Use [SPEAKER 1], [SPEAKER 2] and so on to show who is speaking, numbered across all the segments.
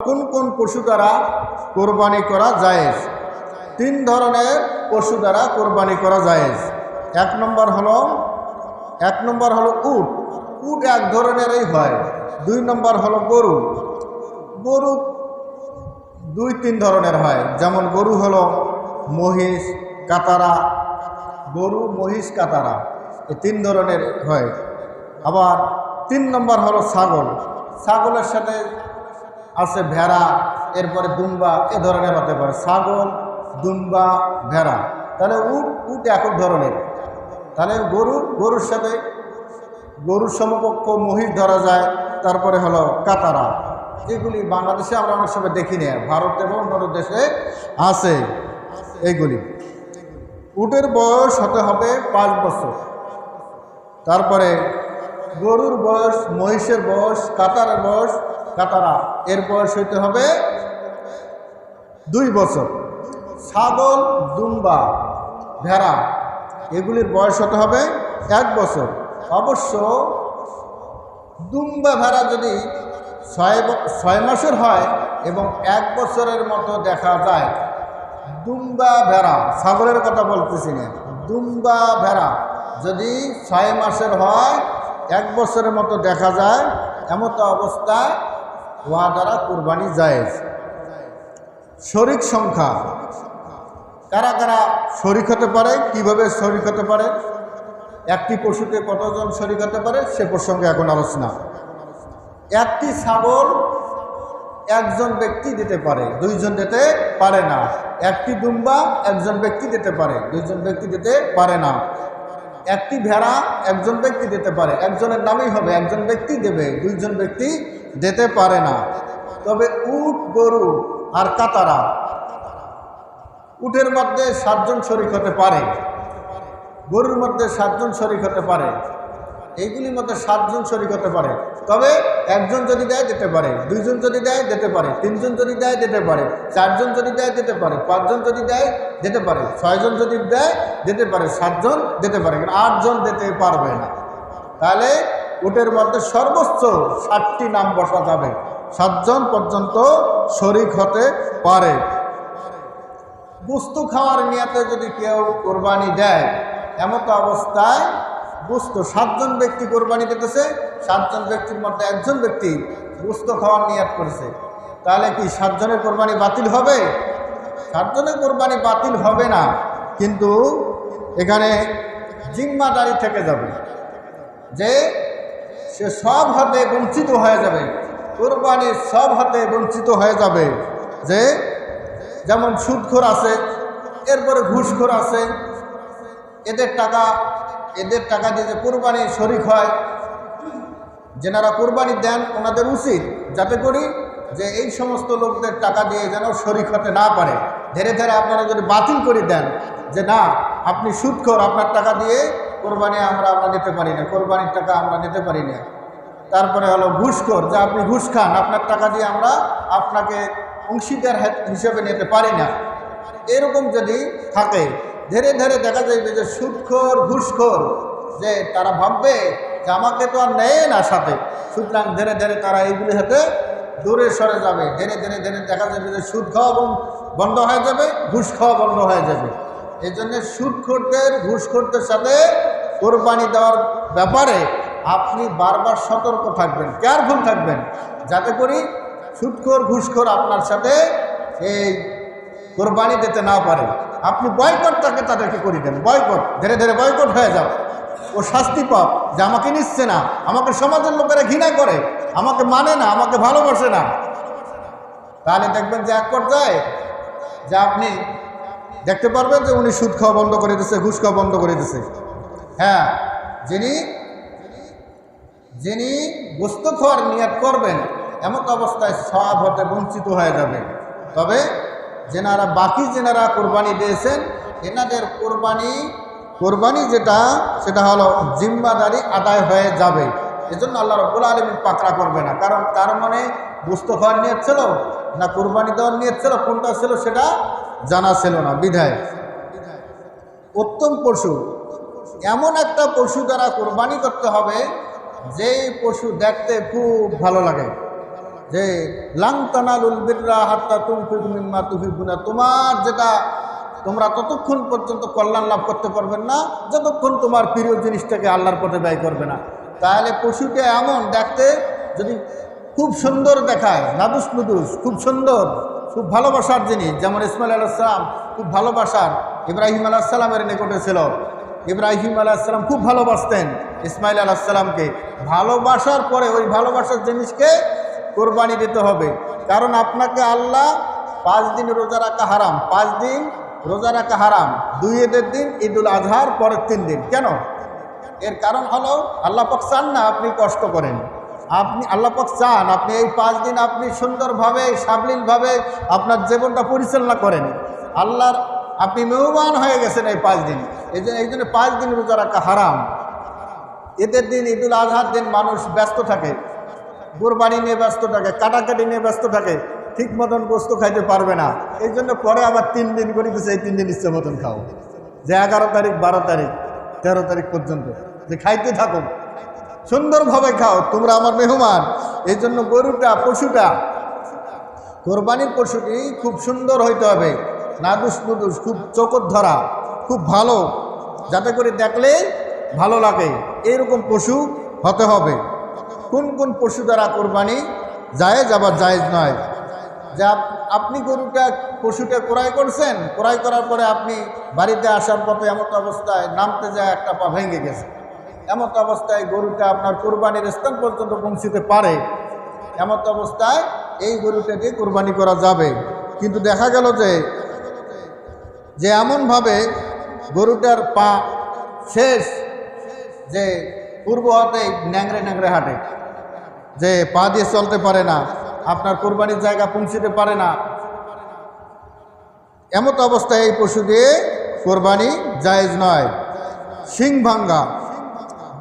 [SPEAKER 1] কোন কোন পশু দ্বারা কোরবানি করা জায়েজ? তিন ধরনের পশু দ্বারা কোরবানি করা জায়েজ। এক নম্বর হলো, এক নম্বর হলো উট। উট এক ধরনেরই হয়। দুই নম্বর হলো গরু। গরু দুই তিন ধরনের হয়। যেমন গরু হলো মহিষ, কাতারা। গরু, মহিষ, কাতারা এই তিন ধরনের হয়। আবার তিন নম্বর হলো ছাগল। ছাগলের সাথে আছে ভেড়া, এরপরে দুম্বা, এ ধরনের হতে পারে। ছাগল, দুম্বা, ভেড়া। তাহলে উট উট এক ধরনের। তাহলে গরু, গরুর সাথে গরুর সমকক্ষ মহিষ ধরা যায়, তারপরে হলো কাতারা। এগুলি বাংলাদেশে আমরা অনেক সময় দেখি না, ভারত এবং অন্য দেশে আছে এইগুলি উটের বয়স হতে হবে পাঁচ বছর। তারপরে গরুর বয়স, মহিষের বয়স, কাতারের বয়স, কাতারা। এর বয়স হইতে হবে দুই বছর। ছাগল দুম্বা ভেড়া, এগুলির বয়স হতে হবে এক বছর। অবশ্য দুম্বা, ভেড়া যদি ছয় ছয় মাসের হয় এবং এক বছরের মতো দেখা যায়, দুম্বা, ভেড়া, ছাগলের কথা বলতেছি না, দুম্বা, ভেড়া যদি ছয় মাসের হয়, এক বছরের মতো দেখা যায়, এমতো অবস্থায় ওয়া দ্বারা কোরবানি জায়েজ। শরিক সংখ্যা। কারা কারা শরিক হতে পারে, কীভাবে শরিক হতে পারে? একটি পশুতে কতজন শরিক হতে পারে, সে প্রসঙ্গে এখন আলোচনা। একটি ছাগল একজন ব্যক্তি দিতে পারে, দুইজন দিতে পারে না। একটি দুম্বা একজন ব্যক্তি দিতে পারে, দুইজন ব্যক্তি দিতে পারে না। একটি ভেড়া একজন ব্যক্তি দিতে পারে, একজনের নামেই হবে, একজন ব্যক্তি দেবে, দুইজন ব্যক্তি দিতে পারে না। তবে উট, গরু আর কাতারা উটের মধ্যে সাতজন শরিক হতে পারে, গরুর মধ্যে সাতজন শরিক হতে পারে, এইগুলির মধ্যে সাতজন শরিক হতে পারে। তবে একজন যদি দেয়, দিতে পারে। দুইজন যদি দেয়, দিতে পারে। তিনজন যদি দেয়, দিতে পারে। চারজন যদি দেয়, দিতে পারে। পাঁচজন যদি দেয়, দিতে পারে। ছয়জন যদি দেয়, দিতে পারে। সাতজন দিতে পারে। আটজন দিতে পারবে না। তাহলে উটের মধ্যে সর্বোচ্চ ষাটটি নাম বসা যাবে। সাতজন পর্যন্ত শরিক হতে পারে। বস্তু খাওয়ার নিয়াতে যদি কেউ কোরবানি দেয়, এমতো অবস্থায় বস্তু সাতজন ব্যক্তি কোরবানি দিতেছে, সাতজন ব্যক্তির মধ্যে একজন ব্যক্তি বস্তু খাওয়ার নিয়াত করেছে। তাহলে কি সাতজনের কোরবানি বাতিল হবে? সাতজনের কোরবানি বাতিল হবে না, কিন্তু এখানে জিম্মাদারি থেকে যাবে। যে সে সব হাতে বঞ্চিত হয়ে যাবে। কোরবানির সব হাতে বঞ্চিত হয়ে যাবে। যে যেমন সুদখোর আছে, এরপরে ঘুষখোর আছে, এদের টাকা এদের টাকা দিয়ে যে কোরবানি শরিক হয়, যেনারা কোরবানি দেন ওনাদের উচিত যাতে করি যে এই সমস্ত লোকদের টাকা দিয়ে যেন শরিক হতে না পারে। ধীরে ধীরে আপনারা যদি বাতিল করে দেন যে না, আপনি সুদখোর, আপনার টাকা দিয়ে কোরবানি আমরা আমরা নিতে পারি না, কোরবানির টাকা আমরা নিতে পারি না। তারপরে হলো ঘুষখোর, যে আপনি ঘুষ খান, আপনার টাকা দিয়ে আমরা আপনাকে অংশীদার হিসেবে নিতে পারি না। এরকম যদি থাকে, ধীরে ধীরে দেখা যাবে যে সুদখোর, ঘুষখোর, যে তারা ভাববে যে আমাকে তো আর নেয় না সাথে সুতরাং ধীরে ধীরে তারা এইগুলি হাতে দূরে সরে যাবে। ধীরে ধীরে ধীরে দেখা যাবে যে সুদ খাওয়া বন্ধ হয়ে যাবে, ঘুষ খাওয়া বন্ধ হয়ে যাবে। এই জন্য সুদখোরদের, ঘুষখোরদের সাথে কোরবানি দেওয়ার ব্যাপারে আপনি বারবার সতর্ক থাকবেন কেয়ারফুল থাকবেন। যাতে করি সুদখোর ঘুষখোর আপনার সাথে এই কোরবানি দিতে না পারে। আপনি বয়কট তাকে তাদেরকে করে দেন। বয়কট ধীরে ধীরে বয়কট হয়ে যাও। ও শাস্তি পাপ যে আমাকে নিচ্ছে না, আমাকে সমাজের লোকেরা ঘৃণা করে, আমাকে মানে না, আমাকে ভালোবাসে না। তাহলে দেখবেন যে এক পর্যায়ে যে আপনি দেখতে পারবেন যে উনি সুদ খাওয়া বন্ধ করে দিচ্ছে ঘুষ খাওয়া বন্ধ করে দিচ্ছে হ্যাঁ যিনি যিনি বস্তু খাওয়ার নিয়াত করবেন, এমন অবস্থায় সব হতে বঞ্চিত হয়ে যাবে। তবে যেনারা, বাকি যেনারা কোরবানি দিয়েছেন, এনাদের কোরবানি কোরবানি যেটা, সেটা হলো জিম্মাদারি আদায় হয়ে যাবে। এজন্য আল্লাহ রব্বুল আলমী পাকড়া করবে না। কারণ তার মানে বস্তু খাওয়ার নিয়ত ছিল না কোরবানি দেওয়ার নিয়ত ছিল, কোনটা ছিল সেটা জানা ছিল না। বিধায়, উত্তম পশু এমন একটা পশু দ্বারা কোরবানি করতে হবে, যেই পশু দেখতে খুব ভালো লাগে। যে লাংতানালুল বিররা হাত্তা তুমফিক মিম্মা তুহিবুনা। তোমার যেটা, তোমরা ততক্ষণ পর্যন্ত কল্যাণ লাভ করতে পারবেন না, যতক্ষণ তোমার প্রিয় জিনিসটাকে আল্লাহর পথে ব্যয় করবে না। তাহলে পশুকে এমন দেখতে, যদি খুব সুন্দর দেখায়, নাদুস নুদুস, খুব সুন্দর, খুব ভালোবাসার জিনিস, যেমন ইসমাইল আলাহিসাম খুব ভালোবাসার, ইব্রাহিম আলাহিসাল্লামের নিকটে ছিল। ইব্রাহিম আলাহিসাল্লাম খুব ভালোবাসতেন, ইসমাইল আলাহিসাল্লামকে ভালোবাসার পরে ওই ভালোবাসার জিনিসকে কোরবানি দিতে হবে। কারণ আপনাকে আল্লাহ পাঁচ দিন রোজা রাখা হারাম। পাঁচ দিন রোজা রাখা হারাম। দুই ঈদের দিন ঈদুল আজহার, পরের তিন দিন। কেন? এর কারণ হলো আল্লাহ পাক চান না আপনি কষ্ট করেন। আপনি, আল্লাহ পাক চান আপনি এই পাঁচ দিন আপনি সুন্দরভাবে, সাবলীলভাবে আপনার জীবনটা পরিচালনা করেন। আল্লাহর, আপনি মেহমান হয়ে গেছেন এই পাঁচ দিন। এই জন্য এই জন্য পাঁচ দিন রোজা রাখা হারাম। এদের দিন ঈদুল আজহার দিন মানুষ ব্যস্ত থাকে। কোরবানি নিয়ে ব্যস্ত থাকে, কাটাকাটি নিয়ে ব্যস্ত থাকে, ঠিক মতন গোস্ত খাইতে পারবে না। এই জন্য পরে আবার তিন দিন করে দিচ্ছে এই তিন দিন ইচ্ছে মতন খাও। যে এগারো তারিখ, বারো তারিখ, তেরো তারিখ পর্যন্ত। যে খাইতে থাকো সুন্দরভাবে খাও, তোমরা আমার মেহমান। এই জন্য গরুটা, পশুটা, কোরবানির পশুটি খুব সুন্দর হইতে হবে। নাদুস নুদুস খুব চোখর ধরা। খুব ভালো। যাতে করে দেখলে ভালো লাগে। এরকম পশু হতে হবে। কোন কোন পশু দ্বারা কোরবানি জায়েজ আবার জায়েজ নয়। যা আপনি গরুটা, পশুটা ক্রয় করছেন, ক্রয় করার পরে আপনি বাড়িতে আসার পথে এমত অবস্থায় নামতে যায়, একটা পা ভেঙে গেছে। এমত অবস্থায় গরুটা আপনার কোরবানির স্থান পর্যন্ত পৌঁছিতে পারে। এমত অবস্থায় এই গরুটা দিয়ে কোরবানি করা যাবে। কিন্তু দেখা গেল যে যে এমনভাবে গরুটার পা শেষ, যে পূর্ব হাতে ন্যাংরে ন্যাংরে হাঁটে, যে পা দিয়ে চলতে পারে না, আপনার কোরবানির জায়গা পৌঁছতে পারে না। এমত অবস্থায় এই পশু দিয়ে কোরবানি জায়েজ নয়। শিং ভাঙ্গা।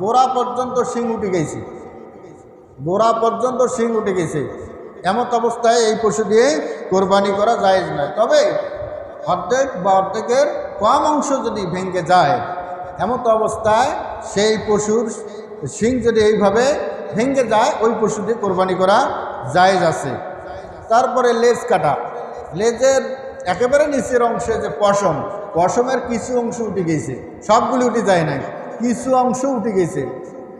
[SPEAKER 1] গোড়া পর্যন্ত শিং উঠে গেছে। গোড়া পর্যন্ত শিং উঠে গেছে। এমত অবস্থায় এই পশু দিয়ে কোরবানি করা জায়েজ নয়। তবে অর্ধেক বা অর্ধেকের কম অংশ যদি ভেঙে যায়, এমত অবস্থায় সেই পশুর শিং যদি এইভাবে ভেঙে যায়, ওই পশুটি কোরবানি করা জায়েজ আছে। তারপরে লেজ কাটা। লেজের একেবারে নিচের অংশে যে পশম, পশমের কিছু অংশ উঠে গেছে, সবগুলি উঠে যায় নাই, কিছু অংশ উঠে গেছে।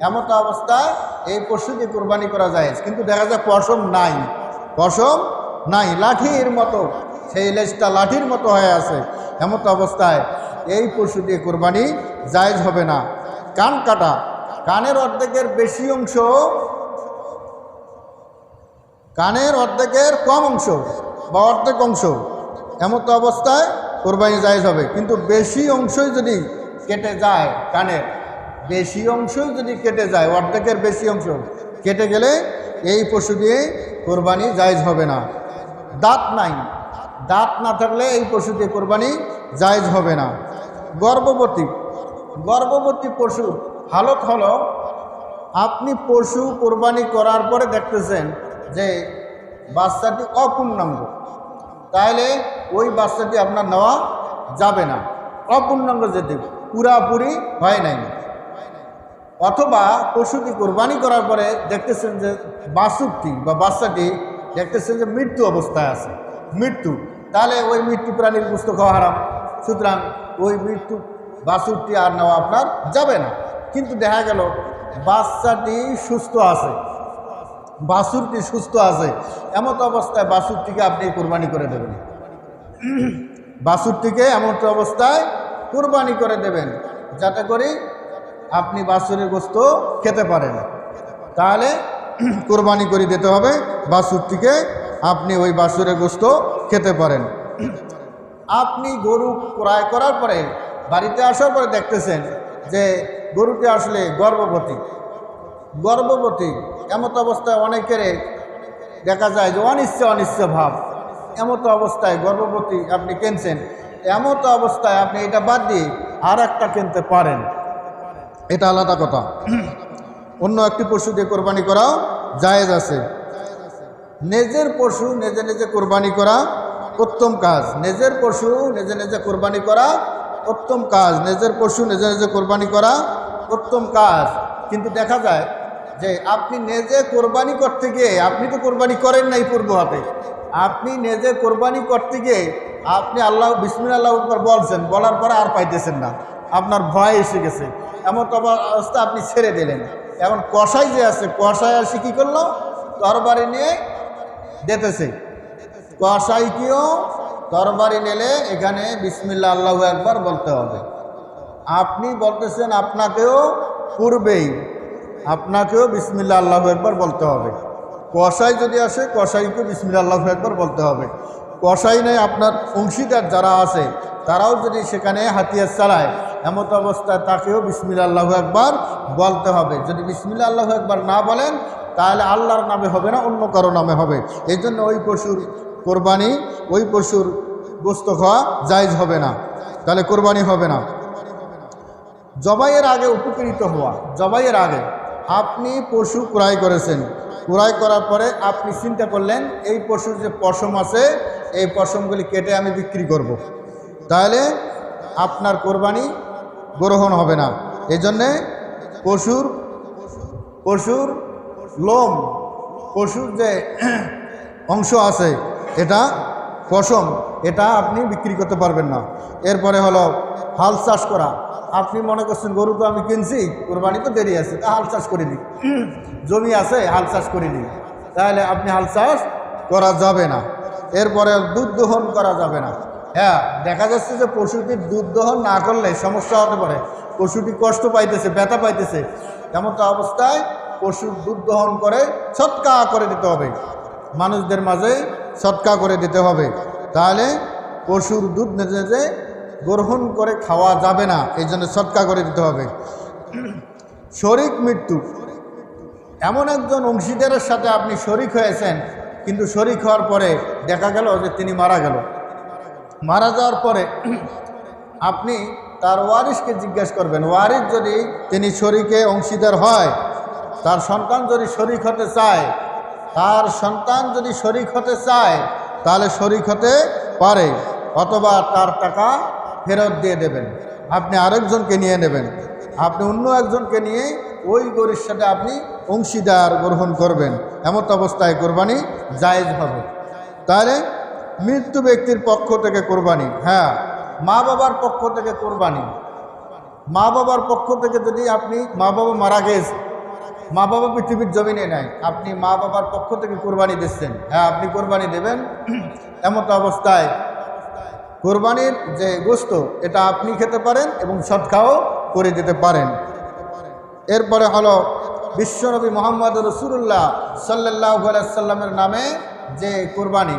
[SPEAKER 1] এমত অবস্থায় এই পশু দিয়ে কোরবানি করা যায় কিন্তু দেখা যায় পশম নাই পশম নাই, লাঠির মতো। সেই লেজটা লাঠির মতো হয়ে আছে এমত অবস্থায়। এই পশু দিয়ে কোরবানি জায়জ হবে না। কান কাটা। কানের অর্ধেকের বেশি অংশ, কানের অর্ধেকের কম অংশ বা অর্ধেক অংশ এমতো অবস্থায় কোরবানি জায়জ হবে। কিন্তু বেশি অংশই যদি কেটে যায় কানের, বেশি অংশই যদি কেটে যায়, অর্ধেকের বেশি অংশ কেটে গেলে এই পশু দিয়ে কোরবানি জায়জ হবে না। দাঁত নাই। দাঁত না থাকলে এই পশু দিয়ে কোরবানি জায়জ হবে না। গর্ভবতী গর্ভবতী পশুর হালত হলো, আপনি পশু কোরবানি করার পরে দেখতেছেন যে বাচ্চাটি অপূর্ণাঙ্গ। তাহলে ওই বাচ্চাটি আপনার নেওয়া যাবে না। অপূর্ণাঙ্গ যেটি পুরাপুরি হয় নাই। অথবা পশুটি কোরবানি করার পরে দেখতেছেন যে বাসুকটি বা বাচ্চাটি দেখতেছেন যে মৃত্যু অবস্থায় আছে। মৃত্যু। তাহলে ওই মৃত্যু প্রাণীর পুস্তক খাওয়া হারাম। সুতরাং ওই মৃত্যু বাসুকটি আর নেওয়া আপনার যাবে না। কিন্তু দেখা গেল, বাচ্চাটি সুস্থ আছে। বাসুরটি সুস্থ আছে। এমত অবস্থায় বাসুরটিকে আপনি কোরবানি করে দেবেন। বাসুরটিকে এমন অবস্থায় কোরবানি করে দেবেন, যাতে করে আপনি বাসুরের গোস্ত খেতে পারেন। তাহলে কোরবানি করে দিতে হবে বাসুরটিকে আপনি ওই বাসুরের গোস্ত খেতে পারেন। আপনি গরু ক্রয় করার পরে, বাড়িতে আসার পরে দেখতেছেন যে গরুটি আসলে গর্ভবতী। গর্ভবতী, এমত অবস্থায় অনেকের দেখা যায় যে অনিচ্ছা অনিচ্ছা ভাব। এমত অবস্থায় গর্ভবতী আপনি কিনছেন, এমত অবস্থায় আপনি এটা বাদ দিয়ে আর একটা কিনতে পারেন। এটা আলাদা কথা। অন্য একটি পশু দিয়ে কোরবানি করাও জায়েজ আছে। নিজের পশু নিজে নিজে কোরবানি করা উত্তম কাজ। নিজের পশু নিজে নিজে কোরবানি করা উত্তম কাজ। নিজের পশু নিজে নিজে কোরবানি করা উত্তম কাজ। কিন্তু দেখা যায় যে আপনি নিজে কোরবানি করতে গিয়ে, আপনি তো কোরবানি করেন নাই পূর্ব হাতে। আপনি নিজে কোরবানি করতে গিয়ে, আপনি আল্লাহ বিসমিল আল্লাহ উপর বলছেন, বলার পরে আর পাইতেছেন না। আপনার ভয় এসে গেছে। এমন অবস্থা আপনি ছেড়ে দিলেন। এখন কষাই যে আছে কষাই আসে কী করল? তরবারি নিয়ে দিতেছে। কষাইকেও তরবারি নিলে এখানে বিসমিল্লা আল্লাহ একবার বলতে হবে। আপনি বলতেছেন আপনাকেও পূর্বেই, আপনাকেও বিসমিল্লা আল্লাহ একবার বলতে হবে। কষাই যদি আসে কষাইকে বিসমিল্লা আল্লাহ একবার বলতে হবে। কষাই নেই আপনার অংশীদার যারা আছে, তারাও যদি সেখানে হাতিয়ার চালায়, এমত অবস্থায় তাকেও বিসমিল্লা আল্লাহ একবার বলতে হবে। যদি বিসমিল্লা আল্লাহ একবার না বলেন তাহলে আল্লাহর নামে হবে না, অন্য কারও নামে হবে। এই জন্য ওই পশুর কোরবানি, ওই পশুর গোস্ত খাওয়া জায়জ হবে না। তাহলে কোরবানি হবে না। জবাইয়ের আগে উপকৃত হওয়া, জবাইয়ের আগে। আপনি পশু ক্রয় করেছেন। ক্রয় করার পরে আপনি চিন্তা করলেন, এই পশুর যে পশম আছে, এই পশমগুলি কেটে আমি বিক্রি করব। তাহলে আপনার কোরবানি গ্রহণ হবে না। এই জন্যে পশুর পশুর লোম, পশুর যে অংশ আছে, এটা পশম, এটা আপনি বিক্রি করতে পারবেন না। এরপরে হলো হাল চাষ করা। আপনি মনে করছেন, গরু তো আমি কিনছি, কোরবানি তো দেরি আছে, তা হাল চাষ করে নিই জমি আছে, হাল চাষ করে নিই তাহলে আপনি হাল চাষ করা যাবে না। এরপরে দুধ দহন করা যাবে না। হ্যাঁ দেখা যাচ্ছে যে পশুটির দুধ দহন না করলে সমস্যা হতে পারে। পশুটি কষ্ট পাইতেছে, ব্যথা পাইতেছে। এমন তো অবস্থায় পশুর দুধ দহন করে ছটকা করে দিতে হবে। মানুষদের মাঝে সৎকা করে দিতে হবে। তাহলে পশুর দুধ নিজে নিজে গ্রহণ করে খাওয়া যাবে না। এই জন্য সৎকা করে দিতে হবে। শরিক মৃত্যু। এমন একজন অংশীদারের সাথে আপনি শরিক হয়েছেন, কিন্তু শরিক হওয়ার পরে দেখা গেল যে তিনি মারা গেল। মারা যাওয়ার পরে আপনি তার ওয়ারিসকে জিজ্ঞেস করবেন ওয়ারিস যদি তিনি শরিকে অংশীদার হয় তার সন্তান যদি শরিক হতে চায়, তার সন্তান যদি শরিক হতে চায়, তাহলে শরিক হতে পারে, অথবা তার টাকা ফেরত দিয়ে দেবেন। আপনি আরেকজনকে নিয়ে নেবেন। আপনি অন্য একজনকে নিয়ে ওই গরির সাথে আপনি অংশীদার গ্রহণ করবেন। এমত অবস্থায় কোরবানি জায়েজ হবে। তাহলে মৃত্যু ব্যক্তির পক্ষ থেকে কোরবানি। হ্যাঁ মা বাবার পক্ষ থেকে কোরবানি। মা বাবার পক্ষ থেকে যদি আপনি মা বাবা মারা গেছে মা বাবা পৃথিবীর জমিনে নেয় আপনি মা বাবার পক্ষ থেকে কোরবানি দিচ্ছেন। হ্যাঁ আপনি কোরবানি দেবেন। এমত অবস্থায় কোরবানির যে গোস্ত এটা আপনি খেতে পারেন এবং সৎকাও করে দিতে পারেন। এরপরে হলো বিশ্বনবী মোহাম্মদ রসুল্লাহ সাল্লাহ সাল্লামের নামে যে কোরবানি।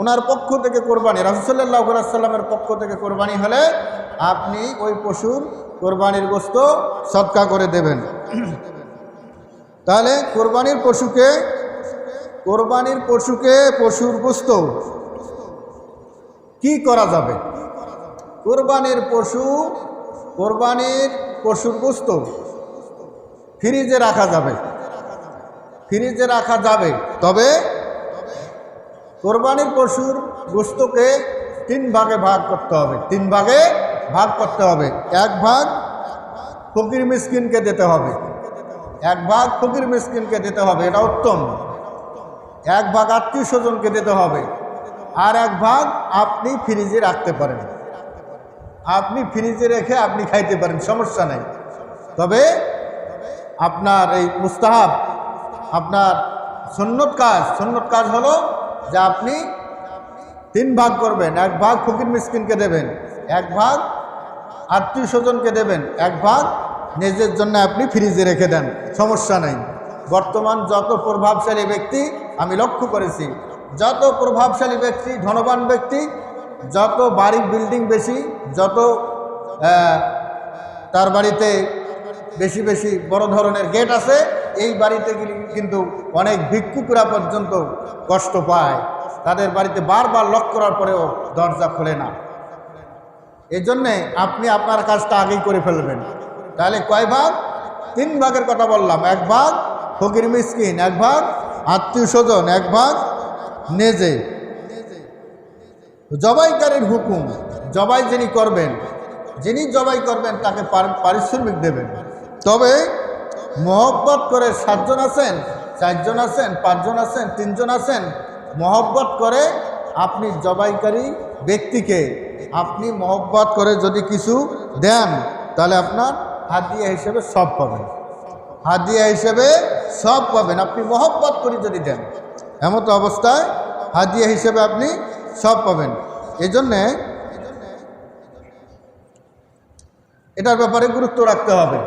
[SPEAKER 1] ওনার পক্ষ থেকে কোরবানি রাসুসাল্লাহ সাল্লামের পক্ষ থেকে কোরবানি হলে আপনি ওই পশুর কোরবানির গোস্ত সৎকা করে দেবেন। তাহলে কোরবানির পশুকে কোরবানির পশুকে পশুর গোস্ত কি করা যাবে? কোরবানির পশু, কোরবানির পশুর গোস্ত ফ্রিজে রাখা যাবে। ফ্রিজে রাখা যাবে। তবে কোরবানির পশুর গোস্তকে তিন ভাগে ভাগ করতে হবে। তিন ভাগে ভাগ করতে হবে। এক ভাগ ফকির মিসকিনকে দিতে হবে। এক ভাগ ফকির মিসকিনকে দিতে হবে, এটা উত্তম। এক ভাগ আত্মীয় স্বজনকে দিতে হবে, আর এক ভাগ আপনি ফ্রিজে রাখতে পারেন। আপনি ফ্রিজে রেখে আপনি খাইতে পারেন, সমস্যা নেই। তবে আপনার এই মুস্তাহাব, আপনার সন্ন্যত কাজ সন্ন্যত কাজ হলো যে আপনি তিন ভাগ করবেন, এক ভাগ ফকির মিসকিনকে দেবেন, এক ভাগ আত্মীয় স্বজনকে দেবেন, এক ভাগ নিজের জন্য আপনি ফ্রিজে রেখে দেন, সমস্যা নেই। বর্তমান যত প্রভাবশালী ব্যক্তি, আমি লক্ষ্য করেছি, যত প্রভাবশালী ব্যক্তি, ধনবান ব্যক্তি, যত বাড়ি বিল্ডিং বেশি, যত তার বাড়িতে বেশি বেশি বড় ধরনের গেট আছে, এই বাড়িতে কিন্তু অনেক ভিক্ষুকরা পর্যন্ত কষ্ট পায়। তাদের বাড়িতে বারবার লক করার পরেও দরজা খোলে না। এই জন্যে আপনি আপনার কাজটা আগেই করে ফেলবেন। তাহলে কয় ভাগ? তিন ভাগের কথা বললাম। এক ভাগ ফকির মিসকিন, এক ভাগ আত্মীয় স্বজন, এক ভাগ নেজে। জবাইকারীর হুকুম, জবাই যিনি করবেন, যিনি জবাই করবেন তাকে পারিশ্রমিক দেবেন। তবে মহব্বত করে সাতজন আছেন, চারজন আছেন, পাঁচজন আছেন, তিনজন আছেন, মহব্বত করে আপনি জবাইকারী ব্যক্তিকে আপনি মহব্বত করে যদি কিছু দেন, তাহলে আপনার হাদিয়া হিসেবে সব পাবেন। হাদিয়া হিসেবে সব পাবেন। আপনি মহব্বত করে যদি দেন, এমতো অবস্থায় হাদিয়া হিসেবে আপনি সব পাবেন। এই জন্যে এটার ব্যাপারে গুরুত্ব রাখতে হবে।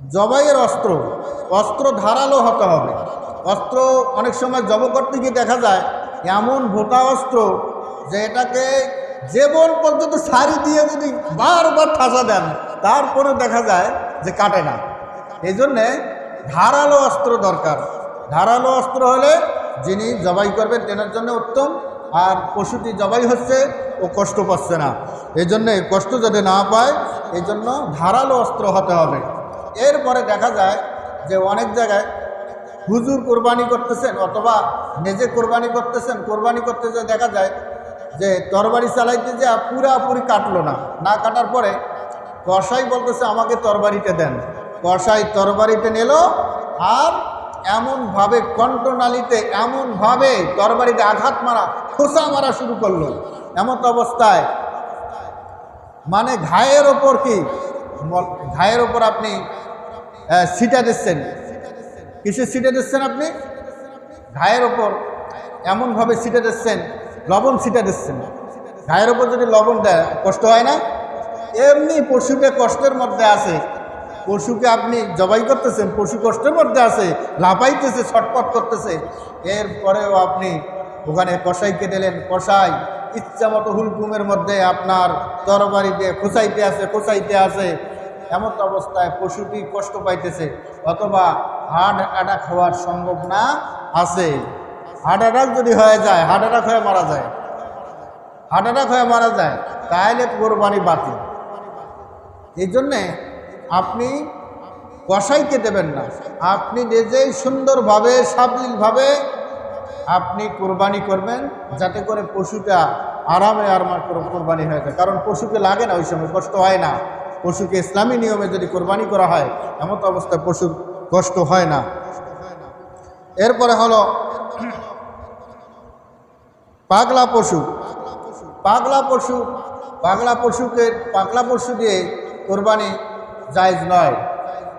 [SPEAKER 1] জবাইয়ের অস্ত্র অস্ত্র ধারালো হতে হবে। অস্ত্র অনেক সময় জব করতে গিয়ে দেখা যায়, এমন ভোটা অস্ত্র যে এটাকে জীবন পর্যন্ত সারি দিয়ে যদি বারবার ঠাসা দেন তারপরে দেখা যায় যে কাটে না। এই জন্যে ধারালো অস্ত্র দরকার। ধারালো অস্ত্র হলে যিনি জবাই করবেন তেনার জন্য উত্তম, আর পশুটি জবাই হচ্ছে ও কষ্ট পাচ্ছে না। এই জন্যে কষ্ট যাতে না পায় এই জন্য ধারালো অস্ত্র হতে হবে। এরপরে দেখা যায় যে অনেক জায়গায় হুজুর কোরবানি করতেছেন অথবা নিজে কোরবানি করতেছেন, কোরবানি করতে দেখা যায় যে তরবারি চালাইতে যে পুরাপুরি কাটলো না না কাটার পরে কষাই বলতেছে, আমাকে তরবারিটা দেন। কষাই তরবারিটা নিল আর এমনভাবে কণ্ঠনালীতে, এমনভাবে তরবারিতে আঘাত মারা, খোসা মারা শুরু করল। এমন অবস্থায় মানে ঘায়ের ওপর কি? ঘায়ের ওপর আপনি সিটা দিচ্ছেন। কিসের সিটে দিচ্ছেন আপনি? ঘায়ের ওপর। এমনভাবে সিটে দিচ্ছেন। লবণ সিটে দিচ্ছেন ঘায়ের ওপর যদি লবণ দেয়, কষ্ট হয় না? এমনি পশুকে কষ্টের মধ্যে আছে। পশুকে আপনি জবাই করতেছেন, পশু কষ্টের মধ্যে আছে, লাফাইতেছে ছটপট করতেছে। এরপরেও আপনি ওখানে কষাইকে দিলেন কষাই ইচ্ছা মতো হুলকুমের মধ্যে আপনার তরবারি দিয়ে খোঁচাইতে আছে খোঁচাইতে আছে। এমন অবস্থায় পশুটি কষ্ট পাইতেছে, অথবা হার্ট অ্যাটাক হওয়ার সম্ভাবনা আছে। হার্ট অ্যাটাক যদি হয়ে যায় হার্ট অ্যাটাক হয়ে মারা যায়। হার্ট অ্যাটাক হয়ে মারা যায় তাহলে কোরবানি বাতিল। এই জন্যে আপনি কষাইকে দেবেন না। আপনি নিজেই সুন্দরভাবে, সাবলীলভাবে আপনি কোরবানি করবেন, যাতে করে পশুটা আরামে করে কোরবানি হয়ে যায়। কারণ পশুকে লাগে না ওই সময়, কষ্ট হয় না। পশুকে ইসলামী নিয়মে যদি কোরবানি করা হয়, এমন তো অবস্থায় পশুর কষ্ট হয় না। এরপরে হলো পাগলা পশু। পাগলা পশু, পাগলা পশুকে পাগলা পশু দিয়ে কোরবানি জায়জ নয়।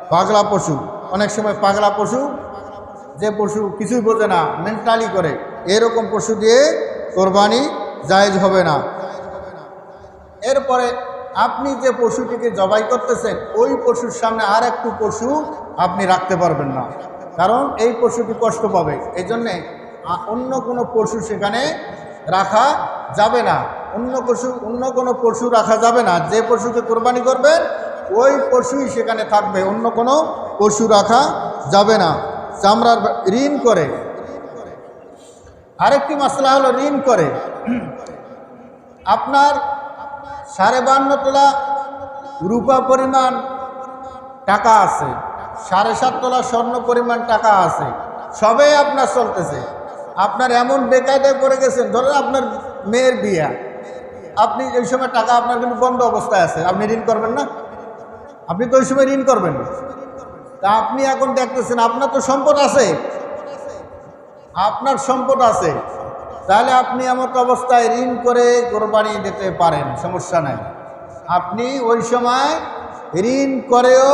[SPEAKER 1] পাগলা পশু। অনেক সময় পাগলা পশু, যে পশু কিছুই বোঝে না মেন্টালি করে। এরকম পশু দিয়ে কোরবানি জায়জ হবে না। এরপরে আপনি যে পশুটিকে জবাই করতেছেন, ওই পশুর সামনে আর একটু পশু আপনি রাখতে পারবেন না। কারণ এই পশুটি কষ্ট পাবে। এই জন্যে অন্য কোনো পশু সেখানে রাখা যাবে না। অন্য পশু, অন্য কোনো পশু রাখা যাবে না। যে পশুকে কোরবানি করবেন, ওই পশুই সেখানে থাকবে। অন্য কোনো পশু রাখা যাবে না। চামড়ার ঋণ করে। আরেকটি মশলা হলো ঋণ করে। আপনার সাড়ে বান্ন তোলা রূপা পরিমাণ টাকা আছে। সাড়ে সাত তোলা স্বর্ণ পরিমাণ টাকা আছে। সবে আপনার চলতেছে। আপনার এমন বেকায়দায় পড়ে গেছেন, ধরেন আপনার মেয়ের বিয়া। আপনি এই সময় টাকা আপনার কিন্তু বন্ধ অবস্থায় আছে, আপনি ঋণ করবেন না? আপনি তো ওই সময় ঋণ করবেন। তা আপনি এখন দেখতেছেন, আপনার তো সম্পদ আছে। আপনার সম্পদ আছে। তাহলে আপনি এমন অবস্থায় ঋণ করে কোরবানি দিতে পারেন, সমস্যা নাই। আপনি ওই সময় ঋণ করেও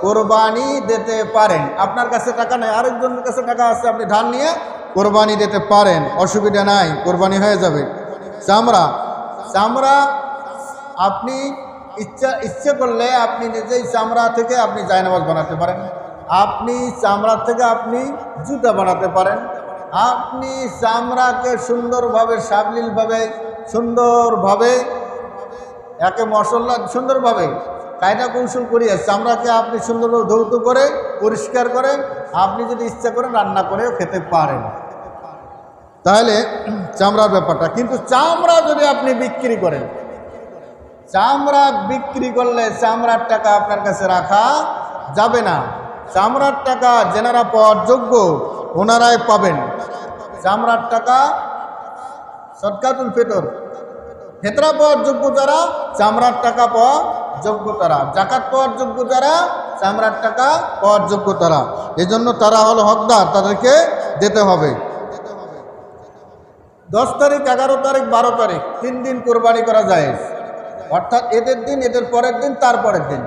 [SPEAKER 1] কোরবানি দিতে পারেন। আপনার কাছে টাকা নেই, আরেকজনের কাছে টাকা আছে, আপনি ধান নিয়ে কোরবানি দিতে পারেন, অসুবিধা নাই, কোরবানি হয়ে যাবে। চামড়া চামড়া আপনি ইচ্ছা, ইচ্ছে করলে আপনি নিজেই চামড়া থেকে আপনি জায়নামাজ বানাতে পারেন। আপনি চামড়া থেকে আপনি জুতা বানাতে পারেন। আপনি চামড়াকে সুন্দরভাবে, সাবলীলভাবে, সুন্দরভাবে, একে মশলা সুন্দরভাবে কায়দা কৌশল করিয়ে চামড়াকে আপনি সুন্দরভাবে ধৌত করে, পরিষ্কার করে, আপনি যদি ইচ্ছা করেন রান্না করেও খেতে পারেন। তাহলে চামড়ার ব্যাপারটা, কিন্তু চামড়া যদি আপনি বিক্রি করেন, চামড়া বিক্রি করলে চামড়ার টাকা আপনার কাছে রাখা যাবে না। চামড়ার টাকা যেনারা পাওয়ার যোগ্য, ওনারাই পাবেন। চামড়ার টাকা সদকাতুল ফেতর। ফেতরা পাওয়ার যোগ্য যারা, চামড়ার টাকা পাওয়া যোগ্য তারা। জাকাত পাওয়ার যোগ্য যারা, চামড়ার টাকা পাওয়ার যোগ্য তারা। এজন্য তারা হলো হকদার, তাদেরকে দিতে হবে। দশ তারিখ, এগারো তারিখ, বারো তারিখ, তিন দিন কোরবানি করা যায় অর্থাৎ এদের দিন, এদের পরের দিন, তারপরের দিন।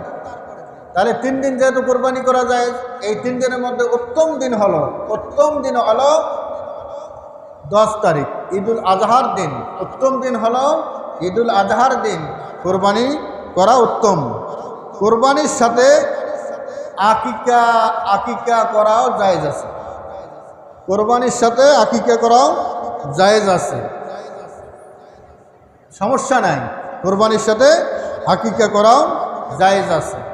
[SPEAKER 1] তাহলে তিন দিন যেহেতু কোরবানি করা যায় এই তিন দিনের মধ্যে উত্তম দিন হলো, উত্তম দিন হলো দশ তারিখ, ঈদুল আজহার দিন। উত্তম দিন হলো ঈদুল আজহার দিন, কোরবানি করা উত্তম। কোরবানির সাথে আকিকা আকিকা করাও জায়েজ আছে। কোরবানির সাথে আকিকা করাও জায়েজ আছে। সমস্যা নাই। কোরবানির সাথে হাকিকা করাও জায়েজ আছে।